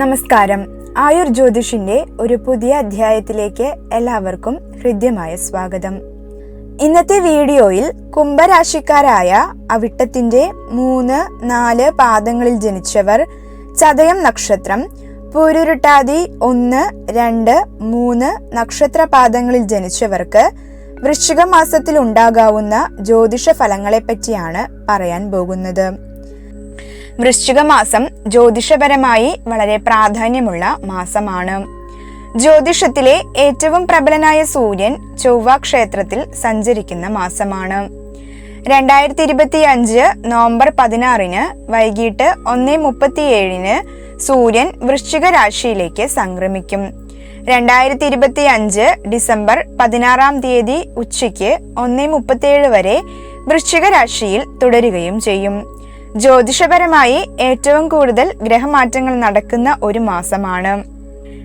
നമസ്കാരം. ആയുർ ജ്യോതിഷിന്റെ ഒരു പുതിയ അധ്യായത്തിലേക്ക് എല്ലാവർക്കും ഹൃദ്യമായ സ്വാഗതം. ഇന്നത്തെ വീഡിയോയിൽ കുംഭരാശിക്കാരായ അവിട്ടത്തിന്റെ മൂന്ന് നാല് പാദങ്ങളിൽ ജനിച്ചവർ ചതയം നക്ഷത്രം പൂരുരുട്ടാതി ഒന്ന് രണ്ട് മൂന്ന് നക്ഷത്ര പാദങ്ങളിൽ ജനിച്ചവർക്ക് വൃശ്ചിക മാസത്തിൽ ഉണ്ടാകാവുന്ന ജ്യോതിഷ ഫലങ്ങളെ പറ്റിയാണ് പറയാൻ പോകുന്നത്. വൃശ്ചിക മാസം ജ്യോതിഷപരമായി വളരെ പ്രാധാന്യമുള്ള മാസമാണ്. ജ്യോതിഷത്തിലെ ഏറ്റവും പ്രബലനായ സൂര്യൻ ചൊവ്വ ക്ഷേത്രത്തിൽ സഞ്ചരിക്കുന്ന മാസമാണ്. രണ്ടായിരത്തി ഇരുപത്തി അഞ്ച് നവംബർ പതിനാറിന് വൈകിട്ട് ഒന്ന് മുപ്പത്തിയേഴിന് സൂര്യൻ വൃശ്ചിക രാശിയിലേക്ക് സംക്രമിക്കും. രണ്ടായിരത്തി ഇരുപത്തി അഞ്ച് ഡിസംബർ പതിനാറാം തീയതി ഉച്ചയ്ക്ക് ഒന്ന് മുപ്പത്തിയേഴ് വരെ വൃശ്ചിക രാശിയിൽ തുടരുകയും ചെയ്യും. ജ്യോതിഷപരമായി ഏറ്റവും കൂടുതൽ ഗ്രഹമാറ്റങ്ങൾ നടക്കുന്ന ഒരു മാസമാണ്.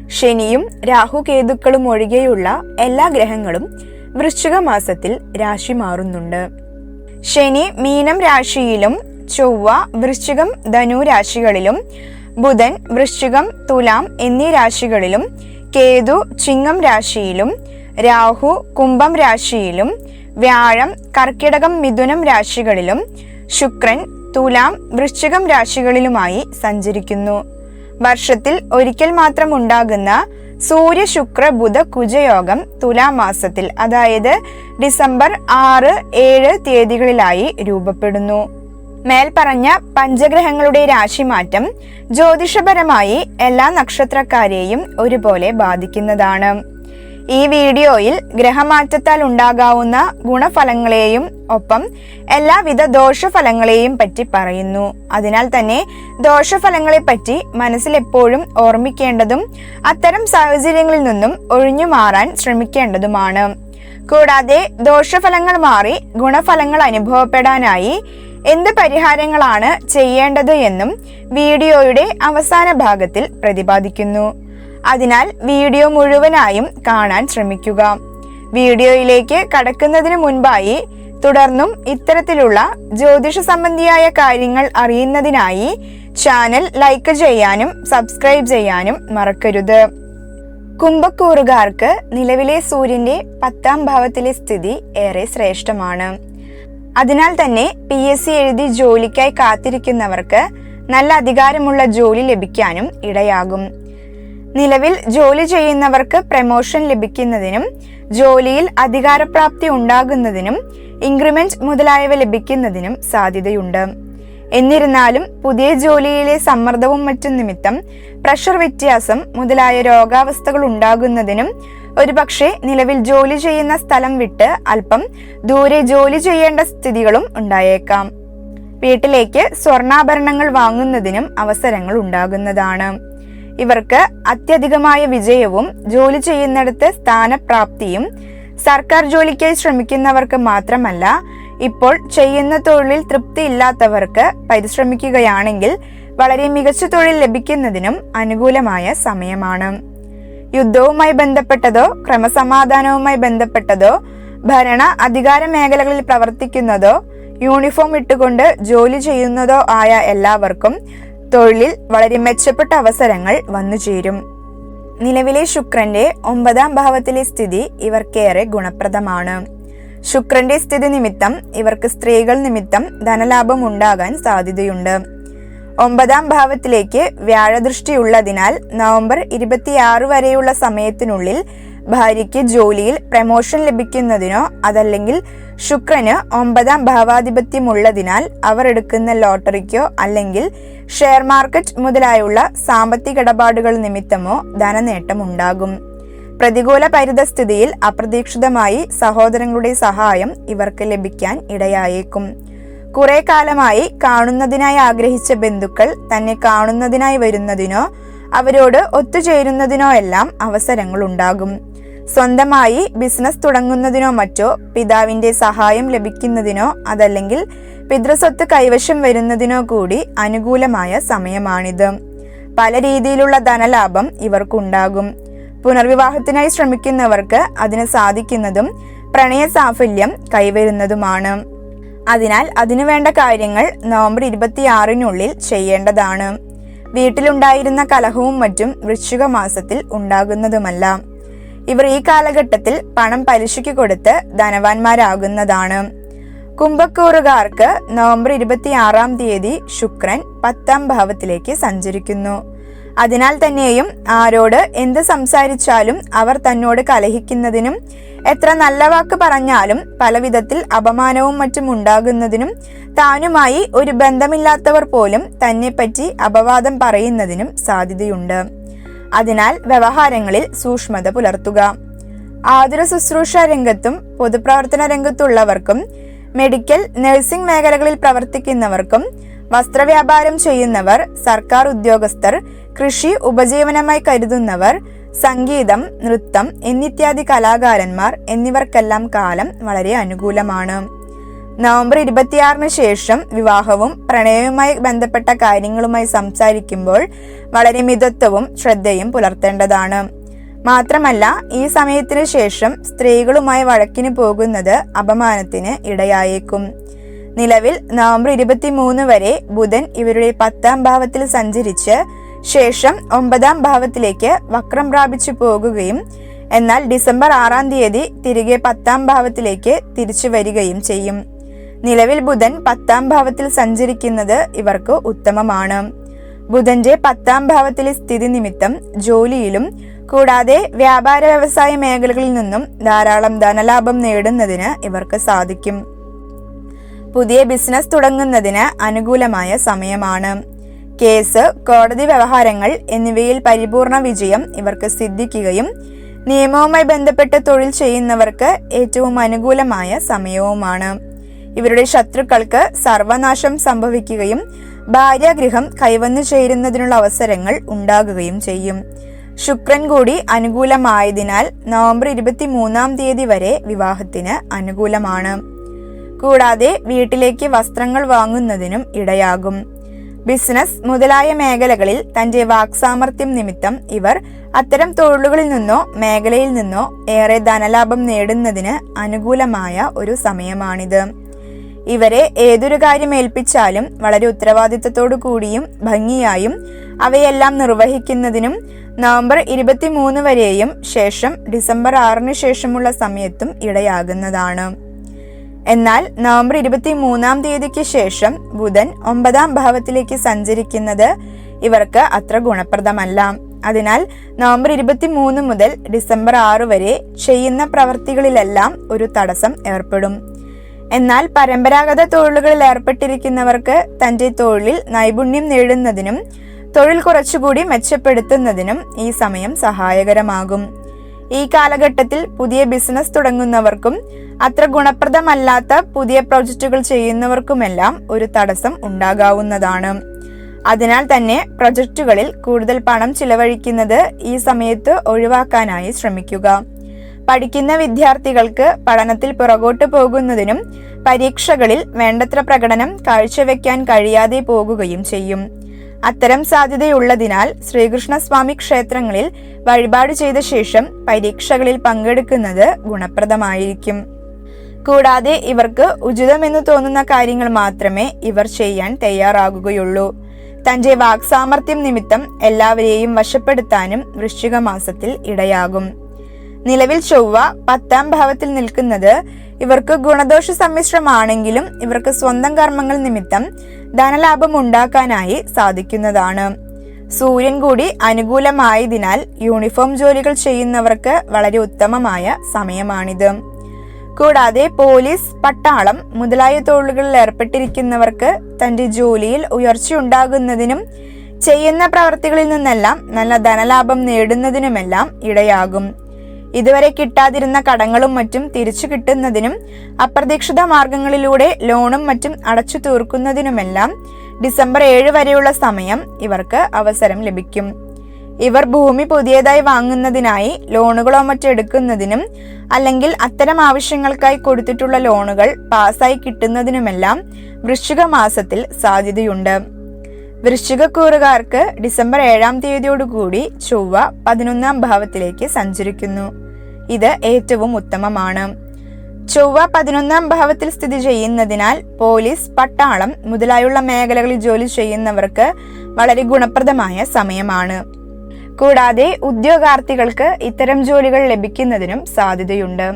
ശനിയും രാഹുകേതുക്കളും ഒഴികെയുള്ള എല്ലാ ഗ്രഹങ്ങളും വൃശ്ചിക മാസത്തിൽ രാശി മാറുന്നുണ്ട്. ശനി മീനം രാശിയിലും ചൊവ്വ വൃശ്ചികം ധനു രാശികളിലും ബുധൻ വൃശ്ചികം തുലാം എന്നീ രാശികളിലും കേതു ചിങ്ങം രാശിയിലും രാഹു കുംഭം രാശിയിലും വ്യാഴം കർക്കിടകം മിഥുനം രാശികളിലും ശുക്രൻ തുലാം വൃശ്ചികം രാശികളിലുമായി സഞ്ചരിക്കുന്നു. വർഷത്തിൽ ഒരിക്കൽ മാത്രം ഉണ്ടാകുന്ന സൂര്യ ശുക്ര ബുധ കുജയോഗം തുലാം മാസത്തിൽ അതായത് ഡിസംബർ ആറ് ഏഴ് തീയതികളിലായി രൂപപ്പെടുന്നു. മേൽപ്പറഞ്ഞ പഞ്ചഗ്രഹങ്ങളുടെ രാശിമാറ്റം ജ്യോതിഷപരമായി എല്ലാ നക്ഷത്രക്കാരെയും ഒരുപോലെ ബാധിക്കുന്നതാണ്. ഈ വീഡിയോയിൽ ഗ്രഹമാറ്റത്താൽ ഉണ്ടാകാവുന്ന ഗുണഫലങ്ങളെയും ഒപ്പം എല്ലാവിധ ദോഷഫലങ്ങളെയും പറ്റി പറയുന്നു. അതിനാൽ തന്നെ ദോഷഫലങ്ങളെപ്പറ്റി മനസ്സിലെപ്പോഴും ഓർമ്മിക്കേണ്ടതും അത്തരം സാഹചര്യങ്ങളിൽ നിന്നും ഒഴിഞ്ഞു മാറാൻ ശ്രമിക്കേണ്ടതുമാണ്. കൂടാതെ ദോഷഫലങ്ങൾ മാറി ഗുണഫലങ്ങൾ അനുഭവപ്പെടാനായി എന്ത് പരിഹാരങ്ങളാണ് ചെയ്യേണ്ടത് എന്നും വീഡിയോയുടെ അവസാന ഭാഗത്തിൽ പ്രതിപാദിക്കുന്നു. അതിനാൽ വീഡിയോ മുഴുവനായും കാണാൻ ശ്രമിക്കുക. വീഡിയോയിലേക്ക് കടക്കുന്നതിന് മുൻപായി തുടർന്നും ഇത്തരത്തിലുള്ള ജ്യോതിഷ സംബന്ധിയായ കാര്യങ്ങൾ അറിയുന്നതിനായി ചാനൽ ലൈക്ക് ചെയ്യാനും സബ്സ്ക്രൈബ് ചെയ്യാനും മറക്കരുത്. കുംഭക്കൂറുകാർക്ക് നിലവിലെ സൂര്യന്റെ പത്താം ഭാവത്തിലെ സ്ഥിതി ഏറെ ശ്രേഷ്ഠമാണ്. അതിനാൽ തന്നെ പി എസ് സി എഴുതി ജോലിക്കായി കാത്തിരിക്കുന്നവർക്ക് നല്ല അധികാരമുള്ള ജോലി ലഭിക്കാനും ഇടയാകും. നിലവിൽ ജോലി ചെയ്യുന്നവർക്ക് പ്രമോഷൻ ലഭിക്കുന്നതിനും ജോലിയിൽ അധികാരപ്രാപ്തി ഉണ്ടാകുന്നതിനും ഇൻക്രിമെന്റ് മുതലായവ ലഭിക്കുന്നതിനും സാധ്യതയുണ്ട്. എന്നിരുന്നാലും പുതിയ ജോലിയിലെ സമ്മർദ്ദവും മറ്റും നിമിത്തം പ്രഷർ വ്യത്യാസം മുതലായ രോഗാവസ്ഥകൾ ഉണ്ടാകുന്നതിനും ഒരുപക്ഷെ നിലവിൽ ജോലി ചെയ്യുന്ന സ്ഥലം വിട്ട് അല്പം ദൂരെ ജോലി ചെയ്യേണ്ട സ്ഥിതികളും ഉണ്ടായേക്കാം. വീട്ടിലേക്ക് സ്വർണാഭരണങ്ങൾ വാങ്ങുന്നതിനും അവസരങ്ങൾ ഉണ്ടാകുന്നതാണ്. ഇവർക്ക് അത്യധികമായ വിജയവും ജോലി ചെയ്യുന്നിടത്ത് സ്ഥാനപ്രാപ്തിയും സർക്കാർ ജോലിക്കായി ശ്രമിക്കുന്നവർക്ക് മാത്രമല്ല ഇപ്പോൾ ചെയ്യുന്ന തൊഴിലിൽ തൃപ്തിയില്ലാത്തവർക്ക് പരിശ്രമിക്കുകയാണെങ്കിൽ വളരെ മികച്ച തൊഴിൽ ലഭിക്കുന്നതിനും അനുകൂലമായ സമയമാണ്. യുദ്ധവുമായി ബന്ധപ്പെട്ടതോ ക്രമസമാധാനവുമായി ബന്ധപ്പെട്ടതോ ഭരണ അധികാര മേഖലകളിൽ പ്രവർത്തിക്കുന്നതോ യൂണിഫോം ഇട്ടുകൊണ്ട് ജോലി ചെയ്യുന്നതോ ആയ എല്ലാവർക്കും തൊഴിലിൽ വളരെ മെച്ചപ്പെട്ട അവസരങ്ങൾ വന്നുചേരും നിലവിലെ ശുക്രന്റെ ഒമ്പതാം ഭാവത്തിലെ സ്ഥിതി ഇവർക്കേറെ ഗുണപ്രദമാണ്. ശുക്രന്റെ സ്ഥിതി നിമിത്തം ഇവർക്ക് സ്ത്രീകൾ നിമിത്തം ധനലാഭം ഉണ്ടാകാൻ സാധ്യതയുണ്ട്. ഒമ്പതാം ഭാവത്തിലേക്ക് വ്യാഴദൃഷ്ടിയുള്ളതിനാൽ നവംബർ ഇരുപത്തിയാറ് വരെയുള്ള സമയത്തിനുള്ളിൽ ഭാര്യയ്ക്ക് ജോലിയിൽ പ്രമോഷൻ ലഭിക്കുന്നതിനോ അതല്ലെങ്കിൽ ശുക്രന് ഒമ്പതാം ഭാവാധിപത്യമുള്ളതിനാൽ അവർ എടുക്കുന്ന ലോട്ടറിക്കോ അല്ലെങ്കിൽ ഷെയർ മാർക്കറ്റ് മുതലായുള്ള സാമ്പത്തിക ഇടപാടുകൾ നിമിത്തമോ ധനനേട്ടം ഉണ്ടാകും പ്രതികൂല പരിതസ്ഥിതിയിൽ അപ്രതീക്ഷിതമായി സഹോദരങ്ങളുടെ സഹായം ഇവർക്ക് ലഭിക്കാൻ ഇടയായേക്കും. കുറെ കാലമായി കാണുന്നതിനായി ആഗ്രഹിച്ച ബന്ധുക്കൾ തന്നെ കാണുന്നതിനായി വരുന്നതിനോ അവരോട് ഒത്തുചേരുന്നതിനോ എല്ലാം അവസരങ്ങൾ ഉണ്ടാകും സ്വന്തമായി ബിസിനസ് തുടങ്ങുന്നതിനോ മറ്റോ പിതാവിന്റെ സഹായം ലഭിക്കുന്നതിനോ അതല്ലെങ്കിൽ പിതൃസ്വത്ത് കൈവശം വരുന്നതിനോ കൂടി അനുകൂലമായ സമയമാണിത്. പല രീതിയിലുള്ള ധനലാഭം ഇവർക്കുണ്ടാകും. പുനർവിവാഹത്തിനായി ശ്രമിക്കുന്നവർക്ക് അതിന് സാധിക്കുന്നതും പ്രണയ സാഫല്യം കൈവരുന്നതുമാണ്. അതിനാൽ അതിനുവേണ്ട കാര്യങ്ങൾ നവംബർ ഇരുപത്തിയാറിനുള്ളിൽ ചെയ്യേണ്ടതാണ്. വീട്ടിലുണ്ടായിരുന്ന കലഹവും മറ്റും വൃശ്ചിക മാസത്തിൽ ഉണ്ടാകുന്നതുമല്ല. ഇവർ ഈ കാലഘട്ടത്തിൽ പണം പലിശയ്ക്ക് കൊടുത്ത് ധനവാന്മാരാകുന്നതാണ്. കുംഭക്കൂറുകാർക്ക് നവംബർ ഇരുപത്തിയാറാം തീയതി ശുക്രൻ പത്താം ഭാവത്തിലേക്ക് സഞ്ചരിക്കുന്നു. അതിനാൽ തന്നെയും ആരോട് എന്ത് സംസാരിച്ചാലും അവർ തന്നോട് കലഹിക്കുന്നതിനും എത്ര നല്ല വാക്ക് പറഞ്ഞാലും പലവിധത്തിൽ അപമാനവും മറ്റും ഉണ്ടാകുന്നതിനും താനുമായി ഒരു ബന്ധമില്ലാത്തവർ പോലും തന്നെപ്പറ്റി അപവാദം പറയുന്നതിനും സാധ്യതയുണ്ട്. അതിനാൽ വ്യവഹാരങ്ങളിൽ സൂക്ഷ്മത പുലർത്തുക. ആതുര ശുശ്രൂഷ രംഗത്തും പൊതുപ്രവർത്തന രംഗത്തുള്ളവർക്കും മെഡിക്കൽ നഴ്സിംഗ് മേഖലകളിൽ പ്രവർത്തിക്കുന്നവർക്കും വസ്ത്രവ്യാപാരം ചെയ്യുന്നവർ സർക്കാർ ഉദ്യോഗസ്ഥർ കൃഷി ഉപജീവനമായി കരുതുന്നവർ സംഗീതം നൃത്തം എന്നിത്യാദി കലാകാരന്മാർ എന്നിവർക്കെല്ലാം കാലം വളരെ അനുകൂലമാണ്. നവംബർ ഇരുപത്തിയാറിന് ശേഷം വിവാഹവും പ്രണയവുമായി ബന്ധപ്പെട്ട കാര്യങ്ങളുമായി സംസാരിക്കുമ്പോൾ വളരെ മിതത്വവും ശ്രദ്ധയും പുലർത്തേണ്ടതാണ്. മാത്രമല്ല ഈ സമയത്തിന് ശേഷം സ്ത്രീകളുമായി വഴക്കിന് പോകുന്നത് അപമാനത്തിന് ഇടയായേക്കും. നിലവിൽ നവംബർ ഇരുപത്തിമൂന്ന് വരെ ബുധൻ ഇവരുടെ പത്താം ഭാവത്തിൽ സഞ്ചരിച്ച് ശേഷം ഒമ്പതാം ഭാവത്തിലേക്ക് വക്രം പ്രാപിച്ചു പോകുകയും എന്നാൽ ഡിസംബർ ആറാം തീയതി തിരികെ പത്താം ഭാവത്തിലേക്ക് തിരിച്ചു വരികയും ചെയ്യും. നിലവിൽ ബുധൻ പത്താം ഭാവത്തിൽ സഞ്ചരിക്കുന്നത് ഇവർക്ക് ഉത്തമമാണ്. ബുധന്റെ പത്താം ഭാവത്തിലെ സ്ഥിതി നിമിത്തം ജോലിയിലും കൂടാതെ വ്യാപാര വ്യവസായ മേഖലകളിൽ നിന്നും ധാരാളം ധനലാഭം നേടുന്നതിന് ഇവർക്ക് സാധിക്കും. പുതിയ ബിസിനസ് തുടങ്ങുന്നതിന് അനുകൂലമായ സമയമാണ്. കേസ് കോടതി വ്യവഹാരങ്ങൾ എന്നിവയിൽ പരിപൂർണ വിജയം ഇവർക്ക് സിദ്ധിക്കുകയും നിയമവുമായി ബന്ധപ്പെട്ട് തൊഴിൽ ചെയ്യുന്നവർക്ക് ഏറ്റവും അനുകൂലമായ സമയവുമാണ്. ഇവരുടെ ശത്രുക്കൾക്ക് സർവനാശം സംഭവിക്കുകയും ഭാര്യാഗൃഹം കൈവന്നു ചേരുന്നതിനുള്ള അവസരങ്ങൾ ഉണ്ടാകുകയും ചെയ്യും. ശുക്രൻ കൂടി അനുകൂലമായതിനാൽ നവംബർ ഇരുപത്തി മൂന്നാം തീയതി വരെ വിവാഹത്തിന് അനുകൂലമാണ്. കൂടാതെ വീട്ടിലേക്ക് വസ്ത്രങ്ങൾ വാങ്ങുന്നതിനും ഇടയാകും. ബിസിനസ് മുതലായ മേഖലകളിൽ തന്റെ വാക്സാമർത്ഥ്യം നിമിത്തം ഇവർ അത്തരം തൊഴിലുകളിൽ നിന്നോ മേഖലയിൽ നിന്നോ ഏറെ ധനലാഭം നേടുന്നതിന് അനുകൂലമായ ഒരു സമയമാണിത്. ഇവരെ ഏതൊരു കാര്യം ഏൽപ്പിച്ചാലും വളരെ ഉത്തരവാദിത്തത്തോടു കൂടിയും ഭംഗിയായും അവയെല്ലാം നിർവഹിക്കുന്നതിനും നവംബർ ഇരുപത്തിമൂന്ന് വരെയും ശേഷം ഡിസംബർ ആറിന് ശേഷമുള്ള സമയത്തും ഇടയാകുന്നതാണ്. എന്നാൽ നവംബർ ഇരുപത്തി മൂന്നാം തീയതിക്ക് ശേഷം ബുധൻ ഒമ്പതാം ഭാവത്തിലേക്ക് സഞ്ചരിക്കുന്നത് ഇവർക്ക് അത്ര ഗുണപ്രദമല്ല. അതിനാൽ നവംബർ ഇരുപത്തി മൂന്ന് മുതൽ ഡിസംബർ ആറ് വരെ ചെയ്യുന്ന പ്രവർത്തികളിലെല്ലാം ഒരു തടസ്സം ഏർപ്പെടും. എന്നാൽ പരമ്പരാഗത തൊഴിലുകളിൽ ഏർപ്പെട്ടിരിക്കുന്നവർക്ക് തന്റെ തൊഴിലിൽ നൈപുണ്യം നേടുന്നതിനും തൊഴിൽ കുറച്ചുകൂടി മെച്ചപ്പെടുത്തുന്നതിനും ഈ സമയം സഹായകരമാകും. ഈ കാലഘട്ടത്തിൽ പുതിയ ബിസിനസ് തുടങ്ങുന്നവർക്കും അത്ര ഗുണപ്രദമല്ലാത്ത പുതിയ പ്രോജക്റ്റുകൾ ചെയ്യുന്നവർക്കുമെല്ലാം ഒരു തടസ്സം ഉണ്ടാകാവുന്നതാണ്. അതിനാൽ തന്നെ പ്രൊജക്റ്റുകളിൽ കൂടുതൽ പണം ചിലവഴിക്കുന്നത് ഈ സമയത്ത് ഒഴിവാക്കാനായി ശ്രമിക്കുക. പഠിക്കുന്ന വിദ്യാർത്ഥികൾക്ക് പഠനത്തിൽ പുറകോട്ട് പോകുന്നതിനും പരീക്ഷകളിൽ വേണ്ടത്ര പ്രകടനം കാഴ്ചവെക്കാൻ കഴിയാതെ പോകുകയും ചെയ്യും. അത്തരം സാധ്യതയുള്ളതിനാൽ ശ്രീകൃഷ്ണസ്വാമി ക്ഷേത്രങ്ങളിൽ വഴിപാട് ചെയ്ത ശേഷം പരീക്ഷകളിൽ പങ്കെടുക്കുന്നത് ഗുണപ്രദമായിരിക്കും. കൂടാതെ ഇവർക്ക് ഉചിതമെന്ന് തോന്നുന്ന കാര്യങ്ങൾ മാത്രമേ ഇവർ ചെയ്യാൻ തയ്യാറാകുകയുള്ളൂ. തന്റെ വാക്സാമർത്ഥ്യം നിമിത്തം എല്ലാവരെയും വശപ്പെടുത്താനും വൃശ്ചിക മാസത്തിൽ ഇടയാകും. നിലവിൽ ചൊവ്വ പത്താം ഭാവത്തിൽ നിൽക്കുന്നത് ഇവർക്ക് ഗുണദോഷ സമ്മിശ്രമാണെങ്കിലും ഇവർക്ക് സ്വന്തം കർമ്മങ്ങൾ നിമിത്തം ധനലാഭം ഉണ്ടാക്കാനായി സാധിക്കുന്നതാണ്. സൂര്യൻ കൂടി അനുകൂലമായതിനാൽ യൂണിഫോം ജോലികൾ ചെയ്യുന്നവർക്ക് വളരെ ഉത്തമമായ സമയമാണിത്. കൂടാതെ പോലീസ് പട്ടാളം മുതലായ തൊഴിലുകളിൽ ഏർപ്പെട്ടിരിക്കുന്നവർക്ക് തന്റെ ജോലിയിൽ ഉയർച്ചയുണ്ടാകുന്നതിനും ചെയ്യുന്ന പ്രവർത്തികളിൽ നിന്നെല്ലാം നല്ല ധനലാഭം നേടുന്നതിനുമെല്ലാം ഇടയാകും. ഇതുവരെ കിട്ടാതിരുന്ന കടങ്ങളും മറ്റും തിരിച്ചു കിട്ടുന്നതിനും അപ്രതീക്ഷിത മാർഗങ്ങളിലൂടെ ലോണും മറ്റും അടച്ചു തീർക്കുന്നതിനുമെല്ലാം ഡിസംബർ ഏഴ് വരെയുള്ള സമയം ഇവർക്ക് അവസരം ലഭിക്കും. ഇവർ ഭൂമി പുതിയതായി വാങ്ങുന്നതിനായി ലോണുകളോ മറ്റോ എടുക്കുന്നതിനും അല്ലെങ്കിൽ അത്തരം ആവശ്യങ്ങൾക്കായി കൊടുത്തിട്ടുള്ള ലോണുകൾ പാസ്സായി കിട്ടുന്നതിനുമെല്ലാം വൃശ്ചിക മാസത്തിൽ സാധ്യതയുണ്ട്. വൃശ്ചികക്കൂറുകാർക്ക് ഡിസംബർ ഏഴാം തീയതിയോടുകൂടി ചൊവ്വ പതിനൊന്നാം ഭാവത്തിലേക്ക് സഞ്ചരിക്കുന്നു. ഇത് ഏറ്റവും ഉത്തമമാണ്. ചൊവ്വ പതിനൊന്നാം ഭാവത്തിൽ സ്ഥിതി ചെയ്യുന്നതിനാൽ പോലീസ് പട്ടാളം മുതലായുള്ള മേഖലകളിൽ ജോലി ചെയ്യുന്നവർക്ക് വളരെ ഗുണപ്രദമായ സമയമാണ്. കൂടാതെ ഉദ്യോഗാർത്ഥികൾക്ക് ഇത്തരം ജോലികൾ ലഭിക്കുന്നതിനും സാധ്യതയുണ്ട്.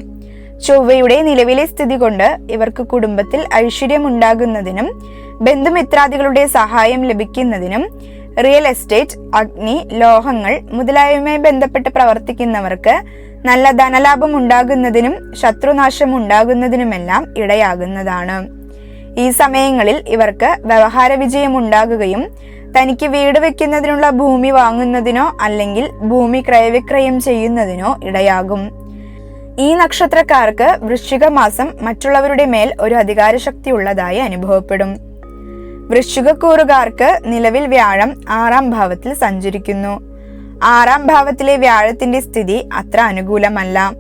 ചൊവ്വയുടെ നിലവിലെ സ്ഥിതി കൊണ്ട് ഇവർക്ക് കുടുംബത്തിൽ ഐശ്വര്യമുണ്ടാകുന്നതിനും ബന്ധുമിത്രാദികളുടെ സഹായം ലഭിക്കുന്നതിനും റിയൽ എസ്റ്റേറ്റ് അഗ്നി ലോഹങ്ങൾ മുതലായവയുമായി ബന്ധപ്പെട്ട് പ്രവർത്തിക്കുന്നവർക്ക് നല്ല ധനലാഭം ഉണ്ടാകുന്നതിനും ശത്രുനാശം ഉണ്ടാകുന്നതിനുമെല്ലാം ഇടയാകുന്നതാണ്. ഈ സമയങ്ങളിൽ ഇവർക്ക് വ്യവഹാര വിജയം ഉണ്ടാകുകയും തനിക്ക് വീട് വെക്കുന്നതിനുള്ള ഭൂമി വാങ്ങുന്നതിനോ അല്ലെങ്കിൽ ഭൂമി ക്രയവിക്രയം ചെയ്യുന്നതിനോ ഇടയാകും. ഈ നക്ഷത്രക്കാർക്ക് വൃശ്ചിക മാസം മറ്റുള്ളവരുടെ മേൽ ഒരു അധികാരശക്തി ഉള്ളതായി അനുഭവപ്പെടും. വൃശ്ചികക്കൂറുകാർക്ക് നിലവിൽ വ്യാഴം ആറാം ഭാവത്തിൽ സഞ്ചരിക്കുന്നു. ആറാം ഭാവത്തിലെ വ്യാഴത്തിന്റെ സ്ഥിതി അത്ര അനുകൂലമല്ല.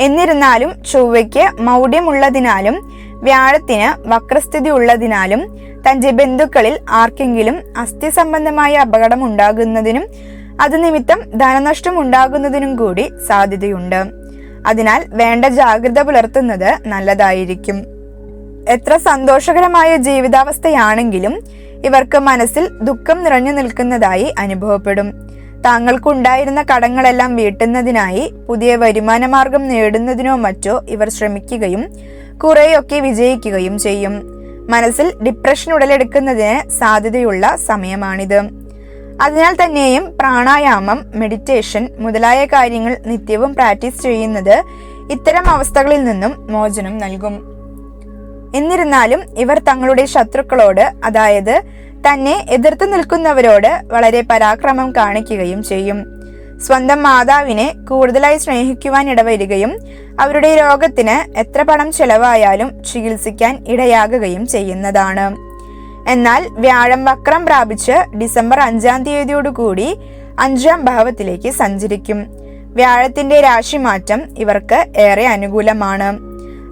എന്നിരുന്നാലും ചൊവ്വയ്ക്ക് മൗഢ്യമുള്ളതിനാലും വ്യാഴത്തിന് വക്രസ്ഥിതി ഉള്ളതിനാലും തന്റെ ബന്ധുക്കളിൽ ആർക്കെങ്കിലും അസ്ഥി സംബന്ധമായ അപകടം ഉണ്ടാകുന്നതിനും അത് നിമിത്തം ധനനഷ്ടം ഉണ്ടാകുന്നതിനും കൂടി സാധ്യതയുണ്ട്. അതിനാൽ വേണ്ട ജാഗ്രത പുലർത്തുന്നത് നല്ലതായിരിക്കും. എത്ര സന്തോഷകരമായ ജീവിതാവസ്ഥയാണെങ്കിലും ഇവർക്ക് മനസ്സിൽ ദുഃഖം നിറഞ്ഞു നിൽക്കുന്നതായി അനുഭവപ്പെടും. താങ്കൾക്കുണ്ടായിരുന്ന കടങ്ങളെല്ലാം വീട്ടുന്നതിനായി പുതിയ വരുമാന മാർഗം നേടുന്നതിനോ മറ്റോ ഇവർ ശ്രമിക്കുകയും കുറെയൊക്കെ വിജയിക്കുകയും ചെയ്യും. മനസ്സിൽ ഡിപ്രഷൻ ഉടലെടുക്കുന്നതിന് സാധ്യതയുള്ള സമയമാണിത്. അതിനാൽ തന്നെയും പ്രാണായാമം മെഡിറ്റേഷൻ മുതലായ കാര്യങ്ങൾ നിത്യവും പ്രാക്ടീസ് ചെയ്യുന്നത് ഇത്തരം അവസ്ഥകളിൽ നിന്നും മോചനം നൽകും. എന്നിരുന്നാലും ഇവർ തങ്ങളുടെ ശത്രുക്കളോട് അതായത് തന്നെ എതിർത്ത് നിൽക്കുന്നവരോട് വളരെ പരാക്രമം കാണിക്കുകയും ചെയ്യും. സ്വന്തം മാതാവിനെ കൂടുതലായി സ്നേഹിക്കുവാൻ ഇടവരികയും അവരുടെ രോഗത്തിന് എത്ര പണം ചെലവായാലും ചികിത്സിക്കാൻ ഇടയാകുകയും ചെയ്യുന്നതാണ്. എന്നാൽ വ്യാഴം വക്രം പ്രാപിച്ച് ഡിസംബർ അഞ്ചാം തീയതിയോടുകൂടി അഞ്ചാം ഭാവത്തിലേക്ക് സഞ്ചരിക്കും. വ്യാഴത്തിന്റെ രാശിമാറ്റം ഇവർക്ക് ഏറെ അനുകൂലമാണ്.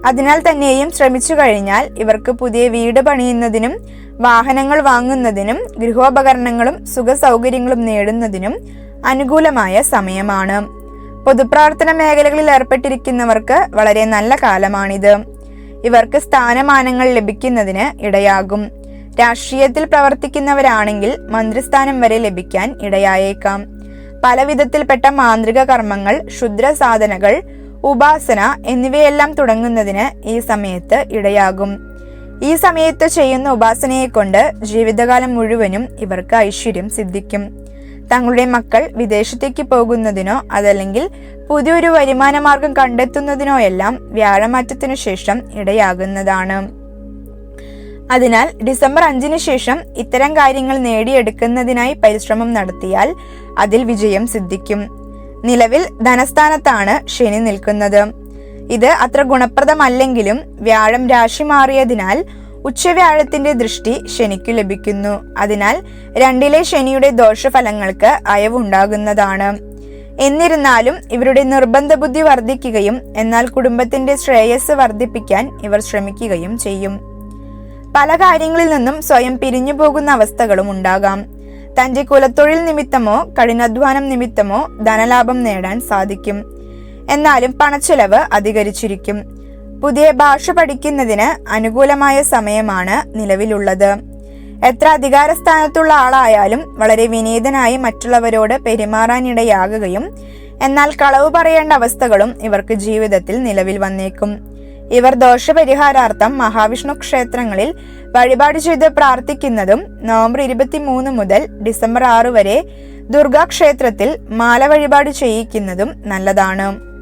അതിനാൽ തന്നെയും ശ്രമിച്ചു കഴിഞ്ഞാൽ ഇവർക്ക് പുതിയ വീട് പണിയുന്നതിനും വാഹനങ്ങൾ വാങ്ങുന്നതിനും ഗൃഹോപകരണങ്ങളും സുഖസൗകര്യങ്ങളും നേടുന്നതിനും അനുകൂലമായ സമയമാണ്. പൊതുപ്രവർത്തന മേഖലകളിൽ ഏർപ്പെട്ടിരിക്കുന്നവർക്ക് വളരെ നല്ല കാലമാണിത്. ഇവർക്ക് സ്ഥാനമാനങ്ങൾ ലഭിക്കുന്നതിന് ഇടയാകും. രാഷ്ട്രീയത്തിൽ പ്രവർത്തിക്കുന്നവരാണെങ്കിൽ മന്ത്രിസ്ഥാനം വരെ ലഭിക്കാൻ ഇടയായേക്കാം. പല വിധത്തിൽപ്പെട്ട മാന്ത്രിക കർമ്മങ്ങൾ ക്ഷുദ്ര സാധനകൾ ഉപാസന എന്നിവയെല്ലാം തുടങ്ങുന്നതിന് ഈ സമയത്ത് ഇടയാകും. ഈ സമയത്ത് ചെയ്യുന്ന ഉപാസനയെ കൊണ്ട് ജീവിതകാലം മുഴുവനും ഇവർക്ക് ഐശ്വര്യം സിദ്ധിക്കും. തങ്ങളുടെ മക്കൾ വിദേശത്തേക്ക് പോകുന്നതിനോ അതല്ലെങ്കിൽ പുതിയൊരു വരുമാന മാർഗം കണ്ടെത്തുന്നതിനോ എല്ലാം വ്യാഴമാറ്റത്തിനു ശേഷം ഇടയാകുന്നതാണ്. അതിനാൽ ഡിസംബർ അഞ്ചിന് ശേഷം ഇത്തരം കാര്യങ്ങൾ നേടിയെടുക്കുന്നതിനായി പരിശ്രമം നടത്തിയാൽ അതിൽ വിജയം സിദ്ധിക്കും. നിലവിൽ ധനസ്ഥാനത്താണ് ശനി നിൽക്കുന്നത്. ഇത് അത്ര ഗുണപ്രദമല്ലെങ്കിലും വ്യാഴം രാശി മാറിയതിനാൽ ഉച്ചവ്യാഴത്തിന്റെ ദൃഷ്ടി ശനിക്കു ലഭിക്കുന്നു. അതിനാൽ രണ്ടിലെ ശനിയുടെ ദോഷഫലങ്ങൾക്ക് അയവുണ്ടാകുന്നതാണ്. എന്നിരുന്നാലും ഇവരുടെ നിർബന്ധ ബുദ്ധി വർദ്ധിക്കുകയും എന്നാൽ കുടുംബത്തിന്റെ ശ്രേയസ് വർദ്ധിപ്പിക്കാൻ ഇവർ ശ്രമിക്കുകയും ചെയ്യും. പല കാര്യങ്ങളിൽ നിന്നും സ്വയം പിരിഞ്ഞു പോകുന്ന അവസ്ഥകളും ഉണ്ടാകാം. തന്റെ കുലത്തൊഴിൽ നിമിത്തമോ കഠിനാധ്വാനം നിമിത്തമോ ധനലാഭം നേടാൻ സാധിക്കും. എന്നാലും പണച്ചെലവ് അധികരിച്ചിരിക്കും. പുതിയ ഭാഷ പഠിക്കുന്നതിന് അനുകൂലമായ സമയമാണ് നിലവിലുള്ളത്. എത്ര അധികാരസ്ഥാനത്തുള്ള ആളായാലും വളരെ വിനീതനായി മറ്റുള്ളവരോട് പെരുമാറാനിടയാകുകയും എന്നാൽ കളവ് പറയേണ്ട അവസ്ഥകളും ഇവർക്ക് ജീവിതത്തിൽ നിലവിൽ വന്നേക്കും. ഇവർ ദോഷപരിഹാരാർത്ഥം മഹാവിഷ്ണു ക്ഷേത്രങ്ങളിൽ വഴിപാട് ചെയ്ത് പ്രാർത്ഥിക്കുന്നതും നവംബർ ഇരുപത്തിമൂന്ന് മുതൽ ഡിസംബർ ആറ് വരെ ദുർഗാക്ഷേത്രത്തിൽ മാല വഴിപാട് ചെയ്യിക്കുന്നതും നല്ലതാണ്.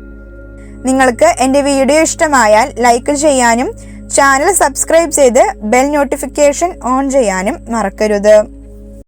നിങ്ങൾക്ക് എന്റെ വീഡിയോ ഇഷ്ടമായാൽ ലൈക്ക് ചെയ്യാനും ചാനൽ സബ്സ്ക്രൈബ് ചെയ്ത് ബെൽ നോട്ടിഫിക്കേഷൻ ഓൺ ചെയ്യാനും മറക്കരുത്.